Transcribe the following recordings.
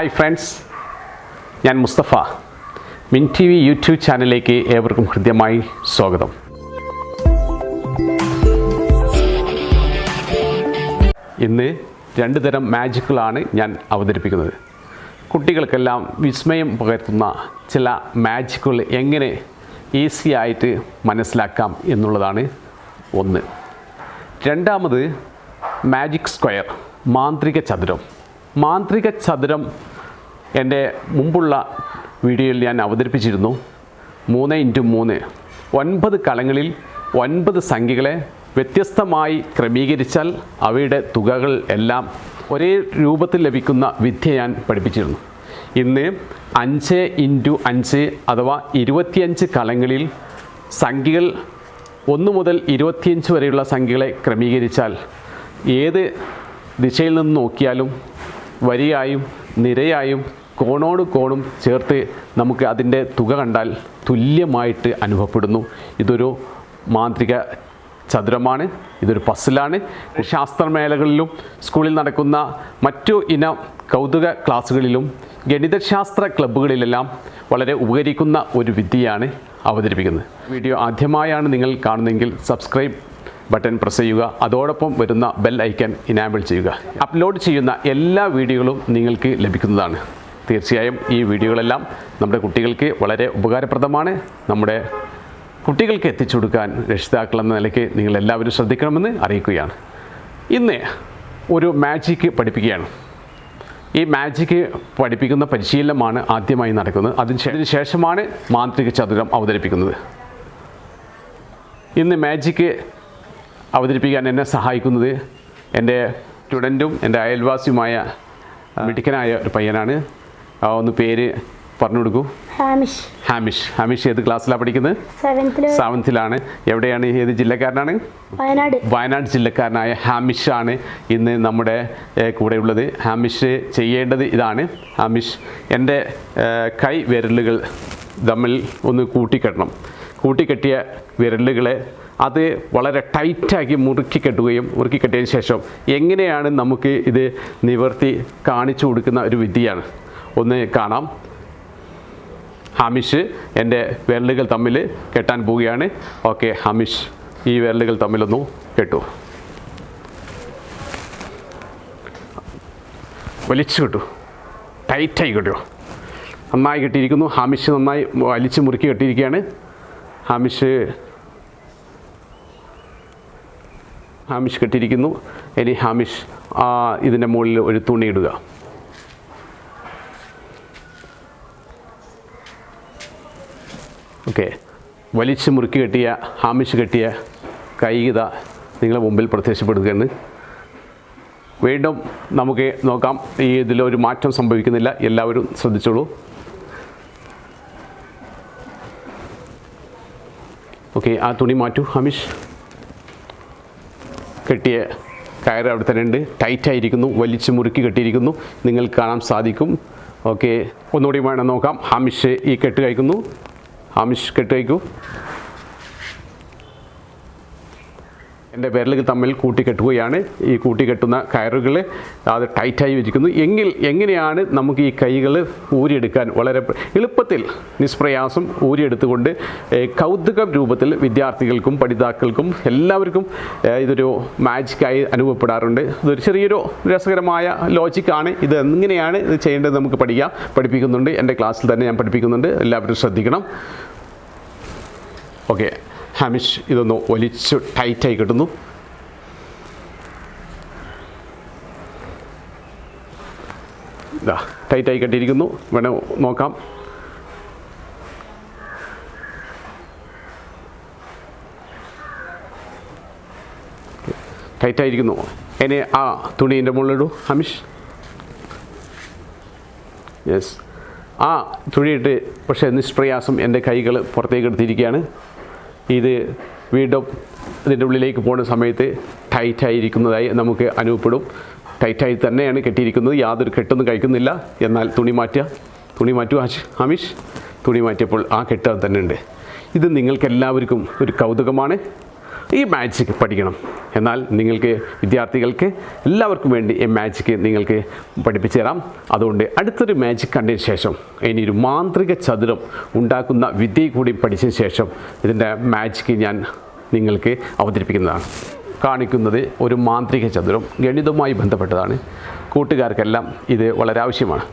Hi friends ഞാൻ മുസ്തഫ. മിൻ T V YouTube ചാനലിലേക്ക് ഏവർക്കും ഹൃദ്യമായി സ്വാഗതം. ഇന്ന് രണ്ട് തരം മാജിക്കുകളാണ് ഞാൻ അവതരിപ്പിക്കുന്നത്. കുട്ടികൾക്കെല്ലാം വിസ്മയം പകർത്തുന്ന ചില മാജിക്കുകൾ എങ്ങനെ ഈസി ആയിട്ട് മനസ്സിലാക്കാം എന്നുള്ളതാണ് ഒന്ന്. രണ്ടാമത് മാജിക് സ്ക്വയർ മാന്ത്രിക ചതുരം. മാന്ത്രിക ചതുരം എന്റെ മുമ്പുള്ള വീഡിയോയിൽ ഞാൻ അവതരിപ്പിച്ചിരുന്നു. മൂന്ന് ഇന്റു മൂന്ന്. ഒൻപത് കളങ്ങളിൽ ഒൻപത് സംഖ്യകളെ വ്യത്യസ്തമായി ക്രമീകരിച്ചാൽ അവയുടെ തുകകൾ എല്ലാം ഒരേ രൂപത്തിൽ ലഭിക്കുന്ന വിദ്യ ഞാൻ പഠിപ്പിച്ചിരുന്നു. ഇന്ന് അഞ്ച് ഇന്റു അഞ്ച് അഥവാ ഇരുപത്തിയഞ്ച് കളങ്ങളിൽ സംഖ്യകൾ ഒന്ന് മുതൽ ഇരുപത്തിയഞ്ച് വരെയുള്ള സംഖ്യകളെ ക്രമീകരിച്ചാൽ ഏത് ദിശയിൽ നിന്ന് നോക്കിയാലും വരിയായും നിരയായും കോണോട് കോണും ചേർത്ത് നമുക്ക് അതിന്റെ തുക കണ്ടാൽ തുല്യമായിട്ട് അനുഭവപ്പെടുന്നു. ഇതൊരു മാന്ത്രിക ചതുരമാണ് ഇതൊരു പസിലാണ് ശാസ്ത്രമേളകളിലും സ്കൂളിൽ നടക്കുന്ന മറ്റു ഇന കൗതുക ക്ലാസ്സുകളിലും ഗണിതശാസ്ത്ര ക്ലബ്ബുകളിലെല്ലാം വളരെ ഉപകരിക്കുന്ന ഒരു വിദ്യയാണ് അവതരിപ്പിക്കുന്നത്. വീഡിയോ ആദ്യമായാണ് നിങ്ങൾ കാണുന്നതെങ്കിൽ സബ്സ്ക്രൈബ് ബട്ടൺ പ്രസ് ചെയ്യുക. അതോടൊപ്പം വരുന്ന ബെൽ ഐക്കൺ ഇനാബിൾ ചെയ്യുക. അപ്ലോഡ് ചെയ്യുന്ന എല്ലാ വീഡിയോകളും നിങ്ങൾക്ക് ലഭിക്കുന്നതാണ്. തീർച്ചയായും ഈ വീഡിയോകളെല്ലാം നമ്മുടെ കുട്ടികൾക്ക് വളരെ ഉപകാരപ്രദമാണ്. നമ്മുടെ കുട്ടികൾക്ക് എത്തിച്ചു കൊടുക്കാൻ രക്ഷിതാക്കൾ എന്ന നിലയ്ക്ക് നിങ്ങൾ എല്ലാവരും ശ്രദ്ധിക്കണമെന്ന് അറിയിക്കുകയാണ്. ഇന്ന് ഒരു മാജിക്ക് പഠിപ്പിക്കുകയാണ്. ഈ മാജിക്ക് പഠിപ്പിക്കുന്ന പരിശീലനമാണ് ആദ്യമായി നടക്കുന്നത്. അതിന് ശേഷമാണ് മാന്ത്രിക ചതുരം അവതരിപ്പിക്കുന്നത്. ഇന്ന് മാജിക്ക് അവതരിപ്പിക്കാൻ എന്നെ സഹായിക്കുന്നത് എന്റെ സ്റ്റുഡന്റും എന്റെ അയൽവാസിയുമായ മിടുക്കനായ ഒരു പയ്യനാണ്. ആ, ഒന്ന് പേര് പറഞ്ഞു കൊടുക്കൂ. ഹാമിഷ്. ഹാമിഷ്. ഹാമിഷ് ഏത് ക്ലാസ്സിലാണ് പഠിക്കുന്നത്? സെവൻത്തിൽ. സെവൻത്തിലാണ്. എവിടെയാണ് ഏത് ജില്ലക്കാരനാണ്? വയനാട്. വയനാട് ജില്ലക്കാരനായ ഹാമിഷ് ആണ് ഇന്ന് നമ്മുടെ കൂടെ കൂടെയുള്ളത് ഹാമിഷ് ചെയ്യേണ്ടത് ഇതാണ്. ഹാമിഷ് എന്റെ കൈ വിരലുകൾ തമ്മിൽ ഒന്ന് കൂട്ടിക്കെട്ടണം. കൂട്ടിക്കെട്ടിയ വിരലുകളെ അത് വളരെ ടൈറ്റാക്കി മുറുക്കി കെട്ടുകയും മുറുക്കി കെട്ടിയതിന് ശേഷം എങ്ങനെയാണ് നമുക്ക് ഇത് നിവർത്തി കാണിച്ചു കൊടുക്കുന്ന ഒരു വിദ്യയാണ്. ഒന്ന് കാണാം. ഹമിഷ് എന്റെ വിരലുകൾ തമ്മിൽ കെട്ടാൻ പോവുകയാണ്. ഓക്കെ ഹമിഷ് ഈ വിരലുകൾ തമ്മിലൊന്നു കെട്ടു. വലിച്ചു കിട്ടു. ടൈറ്റായി കിട്ടുമോ നന്നായി കെട്ടിയിരിക്കുന്നു. ഹമിഷ് നന്നായി വലിച്ച് മുറുക്കി കെട്ടിയിരിക്കുകയാണ്. ഹമിഷ് ഹാമിഷ് കെട്ടിയിരിക്കുന്നു. ഇനി ഹാമിഷ് ഇതിന്റെ മുകളിൽ ഒരു തുണി ഇടുക. ഓക്കെ. വലിച്ച് മുറുക്കി കെട്ടിയ ഹാമിഷ് കെട്ടിയ കൈകിത നിങ്ങളെ മുമ്പിൽ പ്രത്യക്ഷപ്പെടുകയാണ്. വീണ്ടും നമുക്ക് നോക്കാം. ഈ ഇതിലൊരു മാറ്റം സംഭവിക്കുന്നില്ല. എല്ലാവരും ശ്രദ്ധിച്ചോളൂ. ഓക്കെ ആ തുണി മാറ്റൂ ഹമിഷ്. കെട്ടിയ കയറ് അവിടെ തന്നെ ഉണ്ട്. ടൈറ്റായിരിക്കുന്നു വലിച്ച് മുറുക്കി കെട്ടിയിരിക്കുന്നു. നിങ്ങൾക്ക് കാണാൻ സാധിക്കും. ഓക്കെ ഒന്നുകൂടി വേണം നോക്കാം. ഹമിഷ് ഈ കെട്ട് കഴിക്കുന്നു. ഹാമിഷ് കെട്ട് എന്റെ വിരലുകൾ തമ്മിൽ കൂട്ടിക്കെട്ടുകയാണ്. ഈ കൂട്ടിക്കെട്ടുന്ന കയറുകൾ അത് ടൈറ്റായി വെച്ചിരിക്കുന്നു. എങ്കിൽ എങ്ങനെയാണ് നമുക്ക് ഈ കൈകൾ ഊരിയെടുക്കാൻ വളരെ എളുപ്പത്തിൽ നിഷ്പ്രയാസം ഊരിയെടുത്തുകൊണ്ട് കൗതുക രൂപത്തിൽ വിദ്യാർത്ഥികൾക്കും പഠിതാക്കൾക്കും എല്ലാവർക്കും ഇതൊരു മാജിക്കായി അനുഭവപ്പെടാറുണ്ട്. ഇതൊരു ചെറിയൊരു രസകരമായ ലോജിക്കാണ്. ഇത് എങ്ങനെയാണ് ഇത് ചെയ്യേണ്ടത് നമുക്ക് പഠിക്കാം. പഠിപ്പിക്കുന്നുണ്ട്. എന്റെ ക്ലാസ്സിൽ തന്നെ ഞാൻ പഠിപ്പിക്കുന്നുണ്ട്. എല്ലാവരും ശ്രദ്ധിക്കണം. ഓക്കെ. ഹാമിഷ് ഇതൊന്ന് വലിച്ചു ടൈറ്റായി കിട്ടുന്നു. ടൈറ്റായി കെട്ടിയിരിക്കുന്നു. വേണേ നോക്കാം. ടൈറ്റായിരിക്കുന്നു. എന്നെ ആ തുണി എന്റെ മുകളിലിടൂ ഹമിഷ്. യെസ് ആ തുണിയിട്ട് പക്ഷേ നിഷ്പ്രയാസം എന്റെ കൈകൾ പുറത്തേക്ക് എടുത്തിരിക്കുകയാണ്. ഇത് വീണ്ടും ഇതിന്റെ ഉള്ളിലേക്ക് പോകുന്ന സമയത്ത് ടൈറ്റായിരിക്കുന്നതായി നമുക്ക് അനുഭവപ്പെടും. ടൈറ്റായി തന്നെയാണ് കെട്ടിയിരിക്കുന്നത്. യാതൊരു കെട്ടൊന്നും കഴിക്കുന്നില്ല. എന്നാൽ തുണി മാറ്റുക. തുണി മാറ്റുക ഹമീഷ് തുണി മാറ്റിയപ്പോൾ ആ കെട്ട് തന്നെ ഉണ്ട്. ഇത് നിങ്ങൾക്കെല്ലാവർക്കും ഒരു കൗതുകമാണ്. ഈ മാജിക് പഠിക്കണം. എന്നാൽ നിങ്ങൾക്ക് വിദ്യാർത്ഥികൾക്ക് എല്ലാവർക്കും വേണ്ടി ഈ മാജിക് നിങ്ങൾക്ക് പഠിപ്പിച്ചു തരാം. അതുകൊണ്ട് അടുത്തൊരു മാജിക് കണ്ടതിന് ശേഷം ഇനി ഒരു മാന്ത്രിക ചതുരം ഉണ്ടാക്കുന്ന വിദ്യ കൂടി പഠിച്ചതിന് ശേഷം ഇതിന്റെ മാജിക് ഞാൻ നിങ്ങൾക്ക് അവതരിപ്പിക്കുന്നതാണ്. കാണിക്കുന്നത് ഒരു മാന്ത്രിക ചതുരം ഗണിതവുമായി ബന്ധപ്പെട്ടതാണ്. കൂട്ടുകാർക്കെല്ലാം ഇത് വളരെ ആവശ്യമാണ്.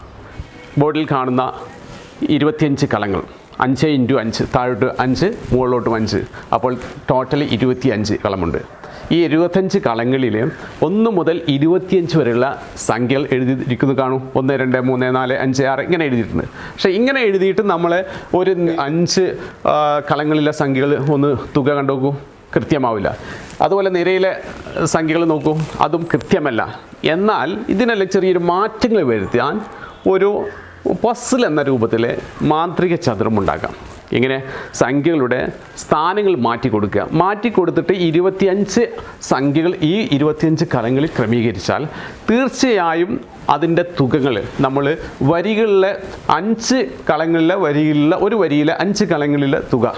ബോർഡിൽ കാണുന്ന ഇരുപത്തിയഞ്ച് കളങ്ങൾ. അഞ്ച് ഇന്റു അഞ്ച് താഴോട്ട് അഞ്ച് മുകളിലോട്ടും അഞ്ച്. അപ്പോൾ ടോട്ടലി ഇരുപത്തി അഞ്ച് കളമുണ്ട് ഈ ഇരുപത്തഞ്ച് കളങ്ങളിൽ ഒന്ന് മുതൽ ഇരുപത്തിയഞ്ച് വരെയുള്ള സംഖ്യകൾ എഴുതിയിരിക്കുന്നത് കാണും. ഒന്ന് രണ്ട് മൂന്ന് നാല് അഞ്ച് ആറ് ഇങ്ങനെ എഴുതിയിട്ടുണ്ട്. പക്ഷേ ഇങ്ങനെ എഴുതിയിട്ട് നമ്മൾ ഒരു അഞ്ച് കളങ്ങളിലെ സംഖ്യകൾ ഒന്ന് തുക കണ്ടുനോക്കൂ കൃത്യമാവില്ല. അതുപോലെ നിരയിലെ സംഖ്യകൾ നോക്കൂ. അതും കൃത്യമല്ല. എന്നാൽ ഇതിനെല്ലാം ചെറിയൊരു മാറ്റങ്ങൾ വരുത്താൻ ഒരു പസിൽ എന്ന രൂപത്തിൽ മാന്ത്രിക ചതുരം ഉണ്ടാക്കാം ഇങ്ങനെ സംഖ്യകളുടെ സ്ഥാനങ്ങൾ മാറ്റി കൊടുക്കുക. മാറ്റി കൊടുത്തിട്ട് ഇരുപത്തിയഞ്ച് സംഖ്യകൾ ഈ ഇരുപത്തിയഞ്ച് കലങ്ങളിൽ ക്രമീകരിച്ചാൽ തീർച്ചയായും അതിന്റെ തുകകൾ നമ്മൾ വരികളിലെ അഞ്ച് കളങ്ങളിലെ വരികളിലെ ഒരു വരിയിലെ അഞ്ച് കളങ്ങളിലെ തുക.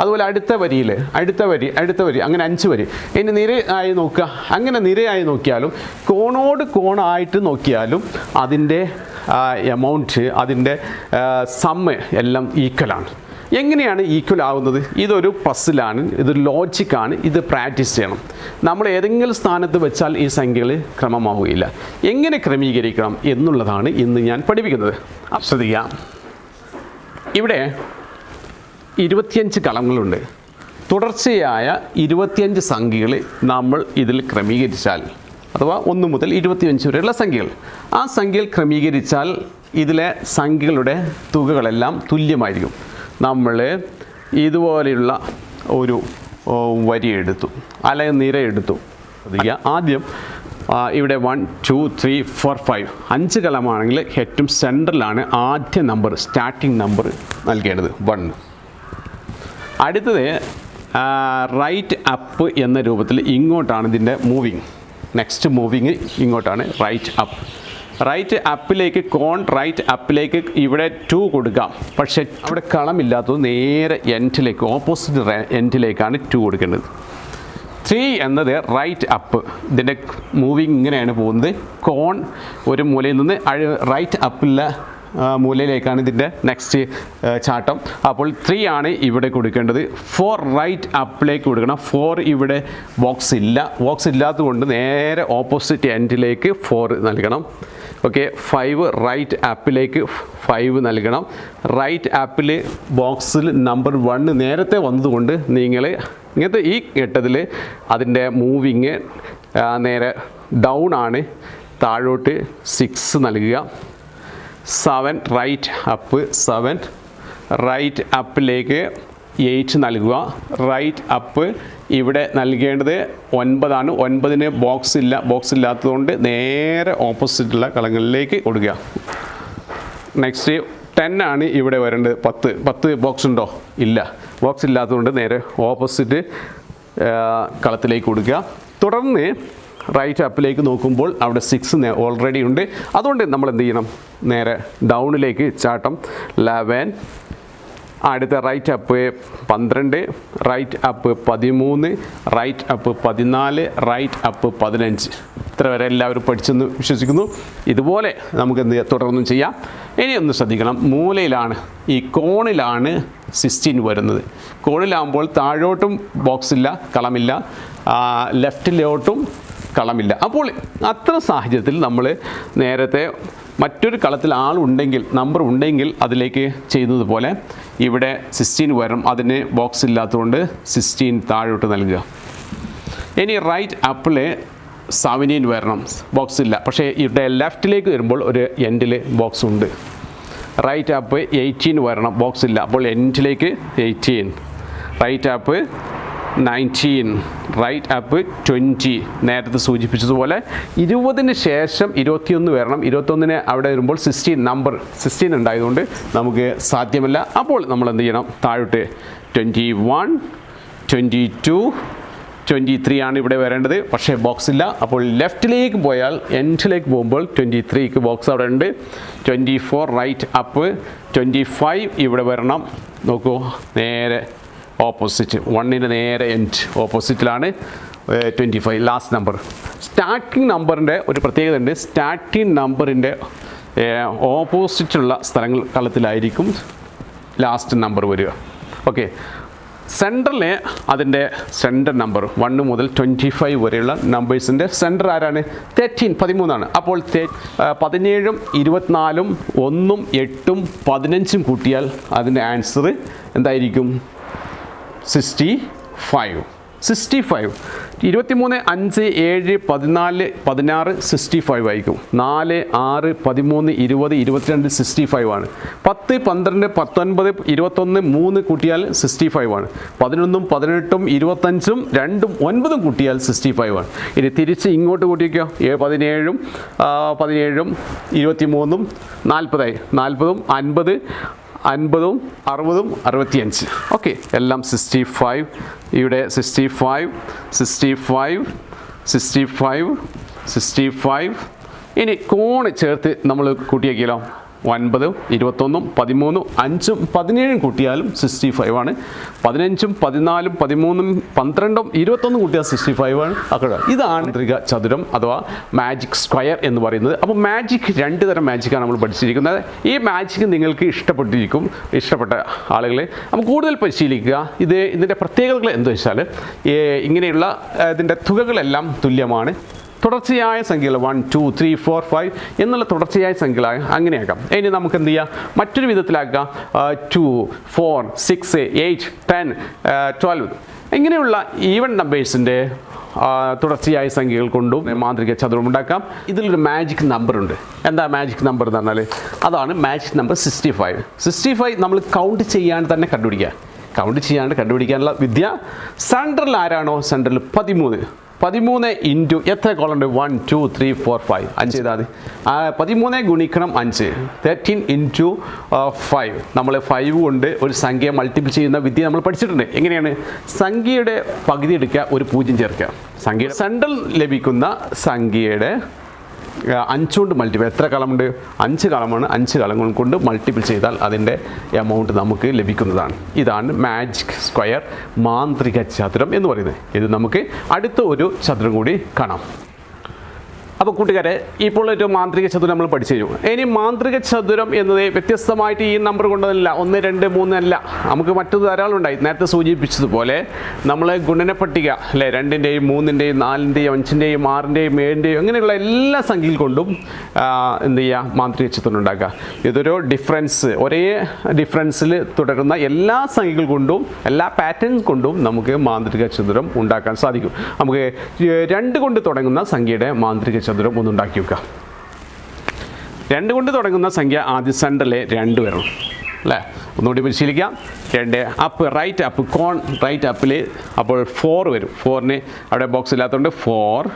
അതുപോലെ അടുത്ത വരിയിൽ അടുത്ത വരി അടുത്ത വരി അങ്ങനെ അഞ്ച് വരി. ഇനി നിരയായി നോക്കുക. അങ്ങനെ നിരയായി നോക്കിയാലും കോണോട് കോണായിട്ട് നോക്കിയാലും അതിന്റെ എമൗണ്ട് അതിന്റെ സമ്മ് എല്ലാം ഈക്വലാണ് എങ്ങനെയാണ് ഈക്വൽ ആവുന്നത്? ഇതൊരു പസിലാണ് ഇതൊരു ലോജിക്കാണ് ഇത് പ്രാക്ടീസ് ചെയ്യണം. നമ്മൾ ഏതെങ്കിലും സ്ഥാനത്ത് വെച്ചാൽ ഈ സംഖ്യകൾ ക്രമമാവുകയില്ല. എങ്ങനെ ക്രമീകരിക്കണം എന്നുള്ളതാണ് ഇന്ന് ഞാൻ പഠിപ്പിക്കുന്നത്. ശ്രദ്ധിക്കാം ഇവിടെ ഇരുപത്തിയഞ്ച് കളങ്ങളുണ്ട്. തുടർച്ചയായ ഇരുപത്തിയഞ്ച് സംഖ്യകൾ നമ്മൾ ഇതിൽ ക്രമീകരിച്ചാൽ അഥവാ ഒന്ന് മുതൽ ഇരുപത്തിയഞ്ച് വരെയുള്ള സംഖ്യകൾ. ആ സംഖ്യകൾ ക്രമീകരിച്ചാൽ ഇതിലെ സംഖ്യകളുടെ തുകകളെല്ലാം തുല്യമായിരിക്കും. നമ്മൾ ഇതുപോലെയുള്ള ഒരു വരി എടുത്തു. അല്ലെങ്കിൽ നിര എടുത്തു ആദ്യം ഇവിടെ one two three four five അഞ്ച് കലമാണെങ്കിൽ ഏറ്റവും സെൻട്രലാണ് ആദ്യ നമ്പർ സ്റ്റാർട്ടിംഗ് നമ്പർ നൽകേണ്ടത്. വൺ അടുത്തത് റൈറ്റ് അപ്പ് എന്ന രൂപത്തിൽ ഇങ്ങോട്ടാണ് ഇതിന്റെ മൂവിങ് നെക്സ്റ്റ് മൂവിങ് ഇങ്ങോട്ടാണ്. റൈറ്റ് അപ്പ് റൈറ്റ് അപ്പിലേക്ക് കോൺ റൈറ്റ് അപ്പിലേക്ക് ഇവിടെ ടു കൊടുക്കാം. പക്ഷേ അവിടെ കളമില്ലാത്തത് നേരെ എൻഡിലേക്ക് ഓപ്പോസിറ്റ് എൻഡിലേക്കാണ് ടു കൊടുക്കേണ്ടത്. ത്രീ എന്നത് റൈറ്റ് അപ്പ് ഇതിന്റെ മൂവിങ് ഇങ്ങനെയാണ് പോകുന്നത്. കോൺ ഒരു മൂലയിൽ നിന്ന് റൈറ്റ് അപ്പില്ല മൂലയിലേക്കാണ് ഇതിന്റെ നെക്സ്റ്റ് ചാട്ടം. അപ്പോൾ ത്രീ ആണ് ഇവിടെ കൊടുക്കേണ്ടത്. ഫോർ റൈറ്റ് അപ്പിലേക്ക് കൊടുക്കണം. ഫോർ ഇവിടെ ബോക്സ് ഇല്ല. ബോക്സ് ഇല്ലാത്തതുകൊണ്ട് നേരെ ഓപ്പോസിറ്റ് എൻഡിലേക്ക് ഫോർ നൽകണം. ഓക്കെ ഫൈവ് റൈറ്റ് ആപ്പിലേക്ക് ഫൈവ് നൽകണം. റൈറ്റ് ആപ്പിൽ ബോക്സിൽ നമ്പർ വണ്ണ് നേരത്തെ വന്നതുകൊണ്ട് നിങ്ങൾ ഇങ്ങനത്തെ ഈ ഘട്ടത്തിൽ അതിന്റെ മൂവിങ് നേരെ ഡൗൺ ആണ്. താഴോട്ട് സിക്സ് നൽകുക. Seven right up seven right അപ്പിലേക്ക് eight നൽകുക. റൈറ്റ് അപ്പ് ഇവിടെ നൽകേണ്ടത് ഒൻപതാണ്. ഒൻപതിന് ബോക്സ് ഇല്ല. ബോക്സ് ഇല്ലാത്തതുകൊണ്ട് നേരെ ഓപ്പോസിറ്റുള്ള കളങ്ങളിലേക്ക് കൊടുക്കുക. നെക്സ്റ്റ് ടെൻ ആണ് ഇവിടെ വരേണ്ടത്. പത്ത്. പത്ത് ബോക്സ് ഉണ്ടോ? ഇല്ല. ബോക്സ് ഇല്ലാത്തതുകൊണ്ട് നേരെ ഓപ്പോസിറ്റ് കളത്തിലേക്ക് കൊടുക്കുക. തുടർന്ന് റൈറ്റ് അപ്പിലേക്ക് നോക്കുമ്പോൾ അവിടെ സിക്സ് ഓൾറെഡി ഉണ്ട്. അതുകൊണ്ട് നമ്മൾ എന്ത് ചെയ്യണം? നേരെ ഡൗണിലേക്ക് ചാട്ടം. ലെവൻ അടുത്ത റൈറ്റ് അപ്പ് പന്ത്രണ്ട്. റൈറ്റ് അപ്പ് പതിമൂന്ന്. റൈറ്റ് അപ്പ് പതിനാല്. റൈറ്റ് അപ്പ് പതിനഞ്ച്. ഇത്ര വരെ എല്ലാവരും പഠിച്ചെന്ന് വിശ്വസിക്കുന്നു. ഇതുപോലെ നമുക്ക് എന്ത്? തുടർന്നും ചെയ്യാം. ഇനി ഒന്ന് ശ്രദ്ധിക്കണം. മൂലയിലാണ് ഈ കോണിലാണ് സിക്സ്റ്റീൻ വരുന്നത്. കോണിലാകുമ്പോൾ താഴോട്ടും ബോക്സില്ല കളമില്ല ലെഫ്റ്റിലോട്ടും കളമില്ല. അപ്പോൾ അത്ര സാഹചര്യത്തിൽ നമ്മൾ നേരത്തെ മറ്റൊരു കളത്തിൽ ആളുണ്ടെങ്കിൽ നമ്പർ ഉണ്ടെങ്കിൽ അതിലേക്ക് ചെയ്യുന്നത് പോലെ ഇവിടെ സിക്സ്റ്റീൻ വരണം അതിന് ബോക്സ് ഇല്ലാത്തതുകൊണ്ട് സിക്സ്റ്റീൻ താഴോട്ട് നൽകുക. ഇനി റൈറ്റ് അപ്പിൽ സെവനീൻ വരണം. ബോക്സ് ഇല്ല. പക്ഷേ ഇവിടെ ലെഫ്റ്റിലേക്ക് വരുമ്പോൾ ഒരു എൻഡിൽ ബോക്സ് ഉണ്ട്. റൈറ്റ് ആപ്പ് എയ്റ്റീൻ വരണം. ബോക്സ് ഇല്ല. അപ്പോൾ എൻഡിലേക്ക് eighteen right up nineteen right up twenty നേരത്തെ സൂചിപ്പിച്ചതുപോലെ ഇരുപതിന് ശേഷം ഇരുപത്തിയൊന്ന് വരണം. ഇരുപത്തൊന്നിന് അവിടെ വരുമ്പോൾ സിക്സ്റ്റീൻ നമ്പർ സിക്സ്റ്റീൻ ഉണ്ടായതുകൊണ്ട് നമുക്ക് സാധ്യമല്ല. അപ്പോൾ നമ്മൾ എന്ത് ചെയ്യണം? താഴോട്ട് twenty one twenty two twenty three ആണ് ഇവിടെ വരേണ്ടത്. പക്ഷേ ബോക്സ് ഇല്ല. അപ്പോൾ ലെഫ്റ്റിലേക്ക് പോയാൽ എൻഡിലേക്ക് പോകുമ്പോൾ ട്വന്റി ത്രീക്ക് ബോക്സ് അവിടെ ഉണ്ട്. Twenty four right up twenty five ഇവിടെ വരണം. നോക്കൂ നേരെ ഓപ്പോസിറ്റ് വണ്ണിന്റെ നേരെ end ഓപ്പോസിറ്റിലാണ് twenty five last number starting നമ്പറിന്റെ ഒരു പ്രത്യേകത ഉണ്ട് സ്റ്റാർട്ടിംഗ് നമ്പറിന്റെ ഓപ്പോസിറ്റുള്ള സ്ഥലങ്ങൾ കളത്തിലായിരിക്കും ലാസ്റ്റ് നമ്പർ വരിക. ഓക്കെ സെന്ററിലെ അതിന്റെ സെന്റർ നമ്പർ വണ്ണ് മുതൽ ട്വന്റി ഫൈവ് വരെയുള്ള നമ്പേഴ്സിന്റെ സെന്റർ ആരാണ്? തേർട്ടീൻ പതിമൂന്നാണ്. അപ്പോൾ പതിനേഴും ഇരുപത്തിനാലും ഒന്നും എട്ടും പതിനഞ്ചും കൂട്ടിയാൽ അതിന്റെ ആൻസർ എന്തായിരിക്കും? സിക്സ്റ്റി ഫൈവ് സിക്സ്റ്റി ഫൈവ് ഇരുപത്തിമൂന്ന് അഞ്ച് ഏഴ് പതിനാല് പതിനാറ് സിക്സ്റ്റി ഫൈവ് ആയിരിക്കും. നാല് ആറ് പതിമൂന്ന് ഇരുപത് ഇരുപത്തിരണ്ട് സിക്സ്റ്റി ഫൈവ് ആണ്. പത്ത് പന്ത്രണ്ട് പത്തൊൻപത് ഇരുപത്തൊന്ന് മൂന്ന് കൂട്ടിയാൽ സിക്സ്റ്റി ഫൈവ് ആണ്. പതിനൊന്നും പതിനെട്ടും ഇരുപത്തഞ്ചും രണ്ടും ഒൻപതും കൂട്ടിയാൽ സിക്സ്റ്റി ഫൈവ് ആണ്. ഇനി തിരിച്ച് ഇങ്ങോട്ട് കൂട്ടിക്കോ ഏ പതിനേഴും പതിനേഴും ഇരുപത്തിമൂന്നും നാൽപ്പതായി. നാൽപ്പതും അൻപത് അൻപതും അറുപതും അറുപത്തിയഞ്ച്. ഓക്കെ എല്ലാം സിക്സ്റ്റി ഫൈവ് ഇവിടെ sixty five sixty five sixty five sixty five ഇനി കോണ് ചേർത്ത് നമ്മൾ കൂട്ടിയേക്കില്ലോ ഒൻപത് ഇരുപത്തൊന്നും പതിമൂന്നും അഞ്ചും പതിനേഴും കൂട്ടിയാലും സിക്സ്റ്റി ഫൈവ് ആണ്. പതിനഞ്ചും പതിനാലും പതിമൂന്നും പന്ത്രണ്ടും ഇരുപത്തൊന്നും കൂട്ടിയാൽ സിക്സ്റ്റി ഫൈവ് ആണ്. അക്കഴ ഇതാണ് ത്രിക ചതുരം അഥവാ മാജിക് സ്ക്വയർ എന്ന് പറയുന്നത്. അപ്പോൾ മാജിക് രണ്ട് തരം മാജിക്കാണ് നമ്മൾ പഠിച്ചിരിക്കുന്നത്. ഈ മാജിക് നിങ്ങൾക്ക് ഇഷ്ടപ്പെട്ടിരിക്കും. ഇഷ്ടപ്പെട്ട ആളുകളെ നമുക്ക് കൂടുതൽ പരിശീലിക്കുക. ഇത് ഇതിന്റെ പ്രത്യേകതകൾ എന്താ വെച്ചാൽ ഇങ്ങനെയുള്ള ഇതിന്റെ തുകകളെല്ലാം തുല്യമാണ്. തുടർച്ചയായ സംഖ്യകൾ one two three four five എന്നുള്ള തുടർച്ചയായ സംഖ്യകളായ അങ്ങനെയാക്കാം ഇനി നമുക്ക് എന്ത് ചെയ്യാം? മറ്റൊരു വിധത്തിലാക്കാം. Two four six eight ten twelve ഇങ്ങനെയുള്ള ഈവൻ നമ്പേഴ്സിന്റെ തുടർച്ചയായ സംഖ്യകൾ കൊണ്ടും മാന്ത്രിക ചതുരം ഉണ്ടാക്കാം. ഇതിലൊരു മാജിക് നമ്പർ ഉണ്ട്. എന്താ മാജിക് നമ്പർ എന്ന് പറഞ്ഞാൽ അതാണ് magic number sixty five sixty five നമ്മൾ കൗണ്ട് ചെയ്യാണ്ട് തന്നെ കണ്ടുപിടിക്കുക. കൗണ്ട് ചെയ്യാണ്ട് കണ്ടുപിടിക്കാനുള്ള വിദ്യ. സെൻട്രൽ ആരാണോ? സെൻട്രൽ പതിമൂന്ന്. പതിമൂന്ന് ഇന്റു എത്ര കോളുണ്ട് one two three four five അഞ്ച് ചെയ്താൽ മതി. പതിമൂന്ന് ഗുണിക്കണം അഞ്ച്. തേർട്ടീൻ ഇന്റു ഫൈവ് നമ്മൾ ഫൈവ് കൊണ്ട് ഒരു സംഖ്യ മൾട്ടിപ്പിൾ ചെയ്യുന്ന വിദ്യ നമ്മൾ പഠിച്ചിട്ടുണ്ട്. എങ്ങനെയാണ്? സംഖ്യയുടെ പകുതി എടുക്കുക ഒരു പൂജ്യം ചേർക്കുക. സംഖ്യ സെൻട്രൽ ലഭിക്കുന്ന സംഖ്യയുടെ ആ, അഞ്ച് കൊണ്ട് മൾട്ടിപ്പിൾ എത്ര കളമുണ്ട് അഞ്ച് കളമാണ് അഞ്ച് കളങ്ങൾ കൊണ്ട് മൾട്ടിപ്പിൾ ചെയ്താൽ അതിന്റെ എമൗണ്ട് നമുക്ക് ലഭിക്കുന്നതാണ്. ഇതാണ് മാജിക് സ്ക്വയർ മാന്ത്രിക ചതുരം എന്ന് പറയുന്നത്. ഇത് നമുക്ക് അടുത്ത ഒരു ചതുരം കൂടി കാണാം. അപ്പോൾ കൂട്ടുകാരെ ഇപ്പോൾ ഏറ്റവും മാന്ത്രിക ചതുരം നമ്മൾ പഠിച്ചു കഴിഞ്ഞു. ഇനി മാന്ത്രിക ചതുരം എന്നത് വ്യത്യസ്തമായിട്ട് ഈ നമ്പർ കൊണ്ടതല്ല. ഒന്ന് രണ്ട് മൂന്ന് അല്ല. നമുക്ക് മറ്റു ധാരാളം ഉണ്ടായി. നേരത്തെ സൂചിപ്പിച്ചതുപോലെ നമ്മൾ ഗുണന പട്ടിക അല്ലേ? രണ്ടിന്റെയും മൂന്നിന്റെയും നാലിന്റെയും അഞ്ചിന്റെയും ആറിന്റെയും ഏഴിന്റെയും അങ്ങനെയുള്ള എല്ലാ സംഖ്യയിൽ കൊണ്ടും എന്ത് ചെയ്യുക മാന്ത്രിക ചതുരം ഉണ്ടാക്കുക. ഇതൊരു ഡിഫറൻസ് ഒരേ ഡിഫറൻസിൽ തുടരുന്ന എല്ലാ സംഖ്യകൾ കൊണ്ടും എല്ലാ പാറ്റേൺ കൊണ്ടും നമുക്ക് മാന്ത്രിക ചതുരം ഉണ്ടാക്കാൻ സാധിക്കും. നമുക്ക് രണ്ട് കൊണ്ട് തുടങ്ങുന്ന സംഖ്യയുടെ മാന്ത്രിക ചതുരം ഒന്ന് ഉണ്ടാക്കി വെക്കാം രണ്ട് കൊണ്ട് തുടങ്ങുന്ന സംഖ്യ ആദ്യ സെന്ററിലെ രണ്ട് വരണം അല്ലേ? ഒന്നുകൂടി പരിശീലിക്കാം. രണ്ട് അപ്പ് റൈറ്റ് അപ്പ് കോൺ റൈറ്റ് അപ്പിൽ അപ്പോൾ ഫോർ വരും. ഫോറിന് അവിടെ ബോക്സ് ഇല്ലാത്തതുകൊണ്ട് ഫോർ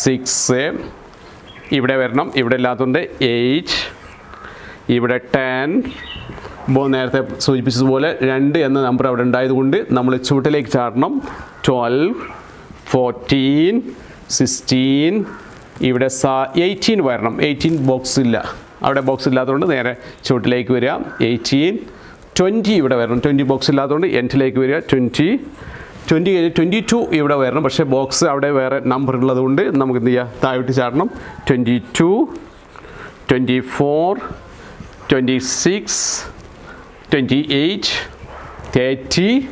സിക്സ് ഇവിടെ വരണം. ഇവിടെ ഇല്ലാത്തതുകൊണ്ട് എയ്റ്റ് ഇവിടെ ടെൻ ഇപ്പോൾ നേരത്തെ സൂചിപ്പിച്ചതുപോലെ രണ്ട് എന്ന നമ്പർ അവിടെ ഉണ്ടായതുകൊണ്ട് നമ്മൾ ചുവട്ടിലേക്ക് ചാടണം. ട്വൽവ് ഫോർട്ടീൻ സിക്സ്റ്റീൻ ഇവിടെ സ എയ്റ്റീൻ വരണം. എയ്റ്റീൻ ബോക്സ് ഇല്ല. അവിടെ ബോക്സ് ഇല്ലാത്തതുകൊണ്ട് നേരെ ചുവട്ടിലേക്ക് വരിക. എയ്റ്റീൻ ട്വന്റി ഇവിടെ വരണം. ട്വന്റി ബോക്സ് ഇല്ലാത്തതുകൊണ്ട് എന്റിലേക്ക് വരിക. ട്വന്റി ട്വന്റി കഴിഞ്ഞ് ട്വന്റി ടു ഇവിടെ വരണം. പക്ഷേ ബോക്സ് അവിടെ വേറെ നമ്പർ ഉള്ളതുകൊണ്ട് നമുക്ക് എന്ത് ചെയ്യാം? താഴോട്ട് ചാടണം. Twenty two twenty four twenty six twenty eight thirty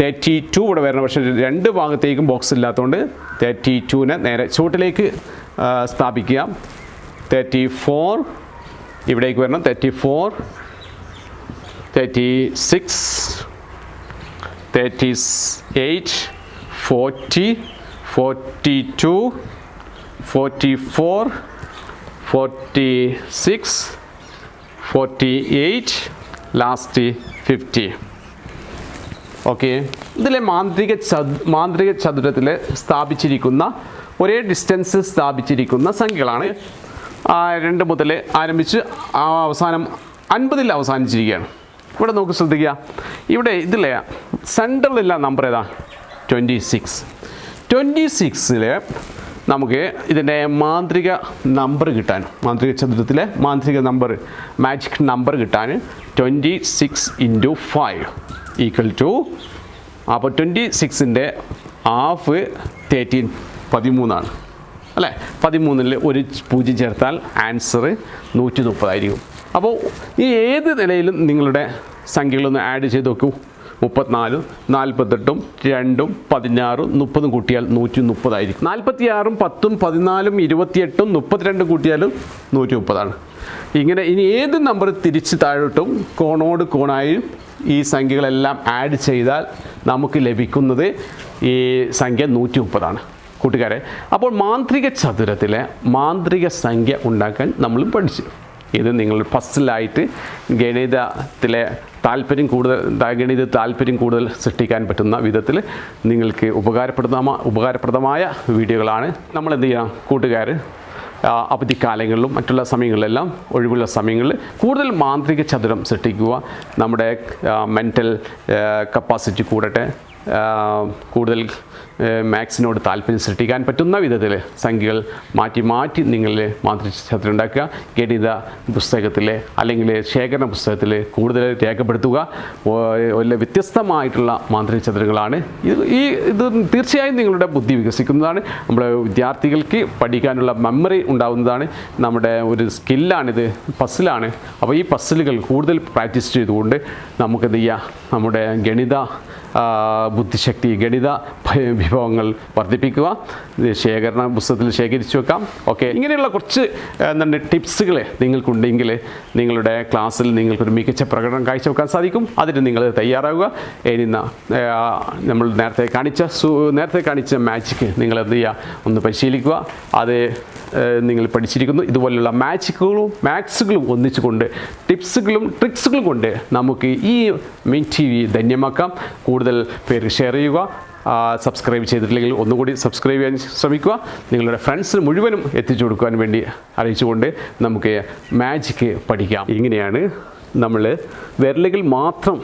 thirty two ഇവിടെ വരണം. പക്ഷേ രണ്ട് ഭാഗത്തേക്കും ബോക്സ് ഇല്ലാത്തതുകൊണ്ട് തേർട്ടി ടുവിനെ നേരെ ചുവട്ടിലേക്ക് ആ, സ്ഥാപിക്കുക. തേർട്ടി ഫോർ ഇവിടേക്ക് വരണം. Thirty four thirty six thirty eight forty forty two forty four forty six forty eight last fifty okay ഇതിലെ മാന്ത്രിക മാന്ത്രിക ചതുരത്തിൽ സ്ഥാപിച്ചിരിക്കുന്ന ഒരേ ഡിസ്റ്റൻസ് സ്ഥാപിച്ചിരിക്കുന്ന സംഖ്യകളാണ് രണ്ട് മുതൽ ആരംഭിച്ച് അവസാനം അൻപതിൽ അവസാനിച്ചിരിക്കുകയാണ്. ഇവിടെ നമുക്ക് ശ്രദ്ധിക്കുക. ഇവിടെ ഇതിലെ സെന്ററിലുള്ള നമ്പർ ഏതാ? ട്വന്റി സിക്സ് ട്വന്റി സിക്സിൽ നമുക്ക് ഇതിന്റെ മാന്ത്രിക നമ്പർ കിട്ടാൻ മാന്ത്രിക ചതുരത്തിലെ മാന്ത്രിക നമ്പർ മാജിക് നമ്പർ കിട്ടാൻ twenty six into five equal to അപ്പോൾ ട്വന്റി സിക്സിന്റെ ഹാഫ് തേർട്ടീൻ പതിമൂന്നാണ്. അല്ലേ? പതിമൂന്നിൽ ഒരു പൂജ്യം ചേർത്താൽ ആൻസർ നൂറ്റി മുപ്പതായിരിക്കും അപ്പോൾ ഈ ഏത് നിലയിലും നിങ്ങളുടെ സംഖ്യകളൊന്ന് ആഡ് ചെയ്ത് നോക്കൂ. മുപ്പത്തിനാലും നാൽപ്പത്തെട്ടും രണ്ടും പതിനാറും മുപ്പതും കൂട്ടിയാൽ നൂറ്റി മുപ്പതായിരിക്കും നാൽപ്പത്തിയാറും പത്തും പതിനാലും ഇരുപത്തിയെട്ടും മുപ്പത്തിരണ്ടും കൂട്ടിയാലും നൂറ്റി മുപ്പതാണ് ഇങ്ങനെ ഇനി ഏത് നമ്പർ തിരിച്ച് താഴോട്ടും കോണോട് കോണായും ഈ സംഖ്യകളെല്ലാം ആഡ് ചെയ്താൽ നമുക്ക് ലഭിക്കുന്നത് ഈ സംഖ്യ നൂറ്റി മുപ്പതാണ് കൂട്ടുകാരെ അപ്പോൾ മാന്ത്രിക ചതുരത്തിലെ മാന്ത്രിക സംഖ്യ ഉണ്ടാക്കാൻ നമ്മൾ പഠിച്ചു. ഇത് നിങ്ങൾ ഫസ്റ്റിലായിട്ട് ഗണിതത്തിലെ താല്പര്യം കൂടുതൽ ഗണിത താല്പര്യം കൂടുതൽ സൃഷ്ടിക്കാൻ പറ്റുന്ന വിധത്തിൽ നിങ്ങൾക്ക് ഉപകാരപ്രദമായ ഉപകാരപ്രദമായ വീഡിയോകളാണ്. നമ്മൾ എന്ത് ചെയ്യണം കൂട്ടുകാർ അവധിക്കാലങ്ങളിലും മറ്റുള്ള സമയങ്ങളിലെല്ലാം ഒഴിവുള്ള സമയങ്ങളിൽ കൂടുതൽ മാന്ത്രിക ചതുരം സൃഷ്ടിക്കുക. നമ്മുടെ മെന്റൽ കപ്പാസിറ്റി കൂടട്ടെ. കൂടുതൽ മാത്സിനോട് താല്പര്യം സൃഷ്ടിക്കാൻ പറ്റുന്ന വിധത്തിൽ സംഖ്യകൾ മാറ്റി മാറ്റി നിങ്ങൾ മാതൃശാസ്ത്രം ഉണ്ടാക്കുക. ഗണിത പുസ്തകത്തിലെ അല്ലെങ്കിൽ ശേഖരണ പുസ്തകത്തിൽ കൂടുതൽ രേഖപ്പെടുത്തുക. വല്ല വ്യത്യസ്തമായിട്ടുള്ള മാന്ത്രിക ചതുരങ്ങളാണ് ഇത് ഈ ഇത് തീർച്ചയായും നിങ്ങളുടെ ബുദ്ധി വികസിക്കുന്നതാണ്. നമ്മുടെ വിദ്യാർത്ഥികൾക്ക് പഠിക്കാനുള്ള മെമ്മറി ഉണ്ടാകുന്നതാണ് നമ്മുടെ ഒരു സ്കില്ലാണിത് പസിലാണ് അപ്പോൾ ഈ പസിലുകൾ കൂടുതൽ പ്രാക്ടീസ് ചെയ്തുകൊണ്ട് നമുക്കെന്ത് ചെയ്യാം നമ്മുടെ ഗണിത ബുദ്ധിശക്തി ഗണിത വിഭവങ്ങൾ വർദ്ധിപ്പിക്കുക. ശേഖരണ പുസ്തകത്തിൽ ശേഖരിച്ചു വെക്കാം. ഓക്കെ ഇങ്ങനെയുള്ള കുറച്ച് എന്താണ് ടിപ്സുകൾ നിങ്ങൾക്കുണ്ടെങ്കിൽ നിങ്ങളുടെ ക്ലാസ്സിൽ നിങ്ങൾക്കൊരു മികച്ച പ്രകടനം കാഴ്ചവെക്കാൻ സാധിക്കും. അതിന് നിങ്ങൾ തയ്യാറാവുക. ഇനി നമ്മൾ നേരത്തെ കാണിച്ച നേരത്തെ കാണിച്ച മാജിക്ക് നിങ്ങൾ എന്ത് ചെയ്യുക? ഒന്ന് പരിശീലിക്കുക. അത് നിങ്ങൾ പഠിച്ചിരിക്കുന്നു. ഇതുപോലുള്ള മാജിക്കുകളും മാത്സുകളും ഒന്നിച്ചുകൊണ്ട് ടിപ്സുകളും ട്രിക്സുകളും കൊണ്ട് നമുക്ക് ഈ മെയിൻ ടി വി ധന്യമാക്കാം. കൂടുതൽ പേര് ഷെയർ ചെയ്യുക. സബ്സ്ക്രൈബ് ചെയ്തിട്ടില്ലെങ്കിൽ ഒന്നുകൂടി സബ്സ്ക്രൈബ് ചെയ്യാൻ ശ്രമിക്കുക. നിങ്ങളുടെ ഫ്രണ്ട്സിന് മുഴുവനും എത്തിച്ചു കൊടുക്കുവാൻ വേണ്ടി അറിയിച്ചുകൊണ്ട് നമുക്ക് മാജിക്ക് പഠിക്കാം. ഇങ്ങനെയാണ് നമ്മൾ വിരലുകൾ മാത്രം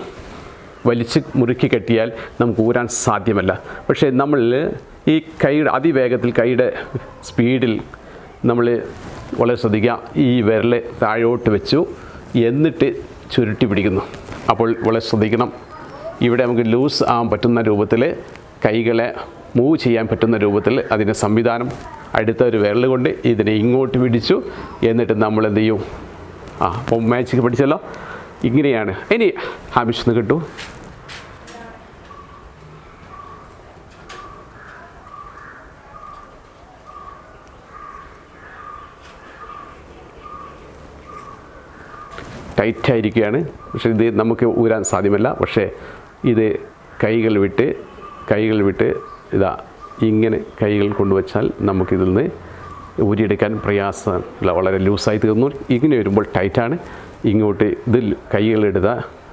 വലിച്ച് മുറുക്കി കെട്ടിയാൽ നമുക്ക് ഊരാൻ സാധ്യമല്ല. പക്ഷേ നമ്മൾ ഈ കൈയുടെ അതിവേഗത്തിൽ കൈയുടെ സ്പീഡിൽ നമ്മൾ വളരെ ശ്രദ്ധിക്കുക. ഈ വിരൽ താഴോട്ട് വെച്ചു. എന്നിട്ട് ചുരുട്ടി പിടിക്കുന്നു. അപ്പോൾ വളരെ ശ്രദ്ധിക്കണം. ഇവിടെ നമുക്ക് ലൂസ് ആകാൻ പറ്റുന്ന രൂപത്തിൽ കൈകളെ മൂവ് ചെയ്യാൻ പറ്റുന്ന രൂപത്തിൽ അതിന്റെ സംവിധാനം അടുത്ത ഒരു വിരൽ കൊണ്ട് ഇതിനെ ഇങ്ങോട്ട് പിടിച്ചു എന്നിട്ട് നമ്മൾ എന്ത് ചെയ്യും? ആ മാച്ച് പഠിച്ചല്ലോ? ഇങ്ങനെയാണ്. ഇനി ഹാമിഷ് കിട്ടൂ. ടൈറ്റായിരിക്കുകയാണ് പക്ഷേ ഇത് നമുക്ക് ഊരാൻ സാധ്യമല്ല. പക്ഷേ ഇത് കൈകൾ വിട്ട് കൈകൾ വിട്ട് ഇതാ ഇങ്ങനെ കൈകൾ കൊണ്ടുവച്ചാൽ നമുക്കിതിൽ നിന്ന് ഊരിയെടുക്കാൻ പ്രയാസമില്ല വളരെ ലൂസായി തീർന്നു. ഇങ്ങനെ വരുമ്പോൾ ടൈറ്റാണ്. ഇങ്ങോട്ട് ഇതിൽ കൈകളെടുത്ത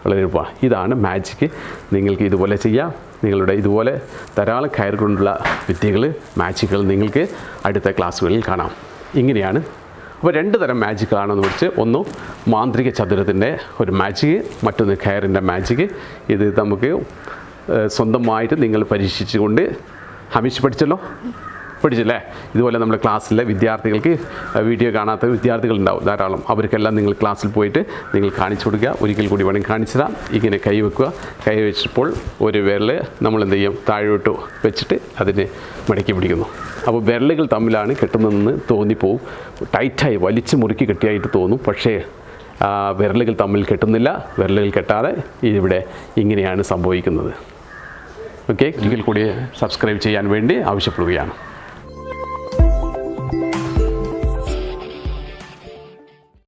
വളരെ എളുപ്പമാണ് ഇതാണ് മാജിക്ക് നിങ്ങൾക്ക് ഇതുപോലെ ചെയ്യാം. നിങ്ങളുടെ ഇതുപോലെ ധാരാളം കയർ കൊണ്ടുള്ള വിദ്യകൾ മാജിക്കുകൾ നിങ്ങൾക്ക് അടുത്ത ക്ലാസ്സുകളിൽ കാണാം. ഇങ്ങനെയാണ്. അപ്പോൾ രണ്ട് തരം മാജിക്കാണെന്ന് വെച്ച് ഒന്ന് മാന്ത്രിക ചതുരത്തിന്റെ ഒരു മാജിക് മറ്റൊന്ന് കയറിന്റെ മാജിക് ഇത് നമുക്ക് സ്വന്തമായിട്ട് നിങ്ങൾ പരീക്ഷിച്ചുകൊണ്ട് ഹമിഷ് പഠിച്ചല്ലോ? പഠിച്ചല്ലേ? ഇതുപോലെ നമ്മുടെ ക്ലാസ്സിലെ വിദ്യാർത്ഥികൾക്ക് വീഡിയോ കാണാത്ത വിദ്യാർത്ഥികളുണ്ടാവും ധാരാളം. അവർക്കെല്ലാം നിങ്ങൾ ക്ലാസ്സിൽ പോയിട്ട് നിങ്ങൾ കാണിച്ചു കൊടുക്കുക. ഒരിക്കൽ കൂടി വേണം കാണിച്ചു തരാം. ഇങ്ങനെ കൈ വെക്കുക. കൈ വെച്ചപ്പോൾ ഒരു വിരൽ നമ്മൾ എന്ത് ചെയ്യും? താഴോട്ട് വെച്ചിട്ട് അതിനെ മടക്കി പിടിക്കുന്നു. അപ്പോൾ വിരലുകൾ തമ്മിലാണ് കെട്ടുന്നതെന്ന് തോന്നിപ്പോവും. ടൈറ്റായി വലിച്ചു മുറുക്കി കെട്ടിയായിട്ട് തോന്നും. പക്ഷേ വിരലുകൾ തമ്മിൽ കെട്ടുന്നില്ല. വിരലുകൾ കെട്ടാതെ ഇവിടെ ഇങ്ങനെയാണ് സംഭവിക്കുന്നത്. ഓക്കെ. ഒരിക്കൽ കൂടി സബ്സ്ക്രൈബ് ചെയ്യാൻ വേണ്ടി ആവശ്യപ്പെടുകയാണ്.